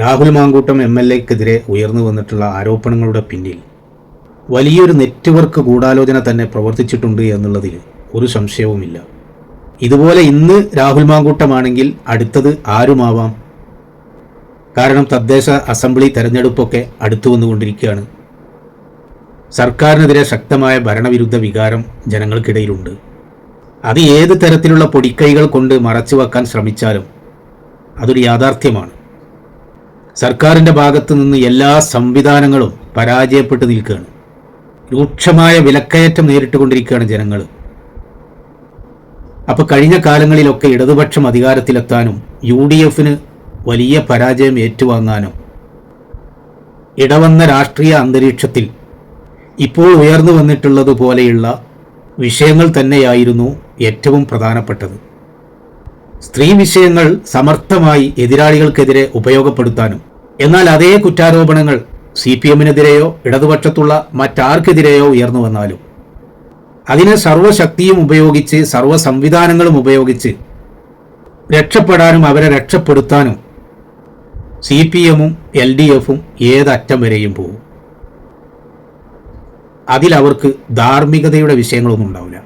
Rahul Mankoottam M L എക്കെതിരെ ഉയർന്നു വന്നിട്ടുള്ള ആരോപണങ്ങളുടെ പിന്നിൽ വലിയൊരു നെറ്റ്വർക്ക് ഗൂഢാലോചന തന്നെ പ്രവർത്തിച്ചിട്ടുണ്ട് എന്നുള്ളതിൽ ഒരു സംശയവുമില്ല. ഇതുപോലെ ഇന്ന് രാഹുൽ മാങ്കൂട്ടമാണെങ്കിൽ അടുത്തത് ആരുമാവാം? കാരണം തദ്ദേശ അസംബ്ലി തെരഞ്ഞെടുപ്പൊക്കെ അടുത്തു വന്നുകൊണ്ടിരിക്കുകയാണ്. സർക്കാരിനെതിരെ ശക്തമായ ഭരണവിരുദ്ധ വികാരം ജനങ്ങൾക്കിടയിലുണ്ട്. അത് ഏത് തരത്തിലുള്ള പൊടിക്കൈകൾ കൊണ്ട് മറച്ചു വെക്കാൻ ശ്രമിച്ചാലും അതൊരു യാഥാർത്ഥ്യമാണ്. സർക്കാരിന്റെ ഭാഗത്തു നിന്ന് എല്ലാ സംവിധാനങ്ങളും പരാജയപ്പെട്ടു നിൽക്കുകയാണ്. രൂക്ഷമായ വിലക്കയറ്റം നേരിട്ടുകൊണ്ടിരിക്കുകയാണ് ജനങ്ങൾ അപ്പോൾ കഴിഞ്ഞ കാലങ്ങളിലൊക്കെ ഇടതുപക്ഷം അധികാരത്തിലെത്താനും യു ഡി എഫിന് വലിയ പരാജയം ഏറ്റുവാങ്ങാനും ഇടവന്ന രാഷ്ട്രീയ അന്തരീക്ഷത്തിൽ ഇപ്പോൾ ഉയർന്നു വന്നിട്ടുള്ളതുപോലെയുള്ള വിഷയങ്ങൾ തന്നെയായിരുന്നു ഏറ്റവും പ്രധാനപ്പെട്ടത്. സ്ത്രീ വിഷയങ്ങൾ സമർത്ഥമായി എതിരാളികൾക്കെതിരെ ഉപയോഗപ്പെടുത്താനും എന്നാൽ അതേ കുറ്റാരോപണങ്ങൾ സി പി എമ്മിനെതിരെയോ ഇടതുപക്ഷത്തുള്ള മറ്റാർക്കെതിരെയോ ഉയർന്നു വന്നാലും അതിനെ സർവശക്തിയും ഉപയോഗിച്ച് സർവ സംവിധാനങ്ങളും ഉപയോഗിച്ച് രക്ഷപ്പെടാനും അവരെ രക്ഷപ്പെടുത്താനും സി പി എമ്മും എൽ ഡി എഫും ഏതറ്റം വരെയും പോകും അതിലവർക്ക് ധാർമ്മികതയുടെ വിഷയങ്ങളൊന്നും ഉണ്ടാവില്ല.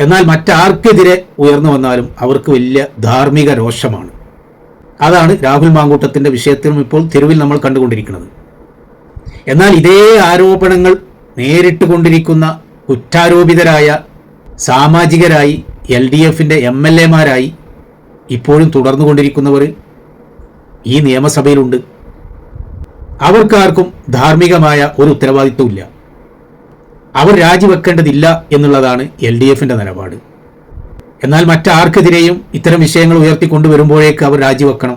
എന്നാൽ മറ്റാർക്കെതിരെ ഉയർന്നു വന്നാലും അവർക്ക് വലിയ ധാർമ്മിക രോഷമാണ്. അതാണ് രാഹുൽ മാങ്കൂട്ടത്തിന്റെ വിഷയത്തിലും ഇപ്പോൾ തെരുവിൽ നമ്മൾ കണ്ടുകൊണ്ടിരിക്കുന്നത്. എന്നാൽ ഇതേ ആരോപണങ്ങൾ നേരിട്ട് കൊണ്ടിരിക്കുന്ന കുറ്റാരോപിതരായ സാമാജികരായി എൽ ഡി എഫിന്റെ എം എൽ എമാരായി ഇപ്പോഴും തുടർന്നുകൊണ്ടിരിക്കുന്നവർ ഈ നിയമസഭയിലുണ്ട്. അവർക്കാർക്കും ധാർമ്മികമായ ഒരു ഉത്തരവാദിത്വമില്ല. അവർ രാജിവെക്കേണ്ടതില്ല എന്നുള്ളതാണ് എൽ ഡി എഫിന്റെ നിലപാട്. എന്നാൽ മറ്റാർക്കെതിരെയും ഇത്തരം വിഷയങ്ങൾ ഉയർത്തിക്കൊണ്ടുവരുമ്പോഴേക്ക് അവർ രാജിവെക്കണം.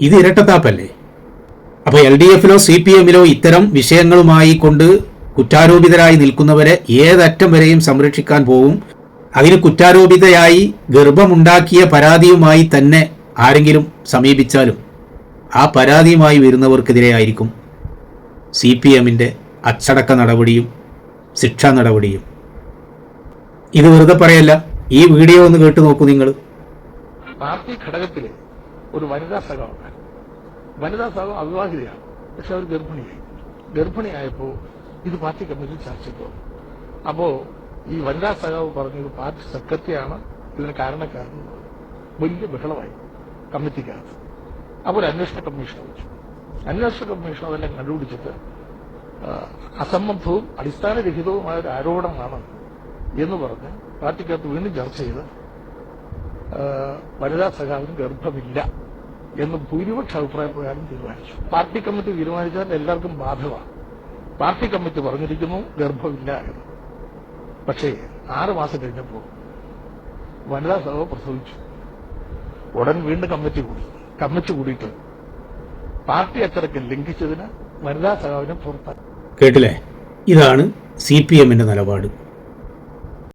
ഇത് ഇരട്ടത്താപ്പല്ലേ? അപ്പോൾ എൽ ഡി എഫിലോ സി പി എമ്മിലോ ഇത്തരം വിഷയങ്ങളുമായി കൊണ്ട് കുറ്റാരോപിതരായി നിൽക്കുന്നവരെ ഏതറ്റം വരെയും സംരക്ഷിക്കാൻ പോകും അതിന് കുറ്റാരോപിതയായി ഗർഭമുണ്ടാക്കിയ പരാതിയുമായി തന്നെ ആരെങ്കിലും സമീപിച്ചാലും ആ പരാതിയുമായി വരുന്നവർക്കെതിരെ ആയിരിക്കും സി പി എമ്മിന്റെ അച്ചടക്ക നടപടിയും ശിക്ഷാ നടപടിയും. ഇത് വെറുതെ പറയല്ല. ഈ വീഡിയോ ഒന്ന് കേട്ടു നോക്കൂ നിങ്ങൾ പാർട്ടി ഘടകത്തിലെ ഒരു വനിതാ സഖാവുണ്ട്. വനിതാ സഖാവ് അവിവാഹിതയാണ്. പക്ഷെ അവർ ഗർഭിണിയായി. ഗർഭിണിയായപ്പോ ഇത് പാർട്ടി കമ്മിറ്റി ചർച്ചയ്ക്ക് വന്നു അപ്പോ ഈ വനിതാ സഖാവ് പറഞ്ഞത് പാർട്ടി സെക്രട്ടറിയാണ്. ഇതിന് കാരണക്കാരെന്ന് വലിയ ബഹളമായി കമ്മിറ്റിക്കകത്ത്. അപ്പോൾ അന്വേഷണ കമ്മീഷൻ വെച്ചു അന്വേഷണ കമ്മീഷൻ അതെല്ലാം കണ്ടുപിടിച്ചിട്ട് അസംബന്ധവും അടിസ്ഥാനരഹിതവുമായ ഒരു ആരോപണമാണ് എന്ന് പറഞ്ഞ് പാർട്ടിക്കകത്ത് വീണ്ടും ചർച്ച ചെയ്ത് വനിതാ സഖാവിന് ഗർഭമില്ല എന്ന് ഭൂരിപക്ഷ അഭിപ്രായ പ്രകാരം തീരുമാനിച്ചു. പാർട്ടി കമ്മിറ്റി തീരുമാനിച്ചാൽ എല്ലാവർക്കും ബാധകമാണ്. പാർട്ടി കമ്മിറ്റി പറഞ്ഞിരിക്കുന്നു ഗർഭമില്ല എന്ന്. പക്ഷേ ആറ് മാസം കഴിഞ്ഞപ്പോൾ വനിതാ സഭ പ്രസവിച്ചു. ഉടൻ വീണ്ടും കമ്മിറ്റി കൂടി. കമ്മിറ്റി കൂടിയിട്ട് പാർട്ടി അച്ചടക്കം ലംഘിച്ചതിന് വനിതാ സഖാവിനെ പുറത്താക്കി. കേട്ടില്ലേ? ഇതാണ് സി പി എമ്മിന്റെ നിലപാട്.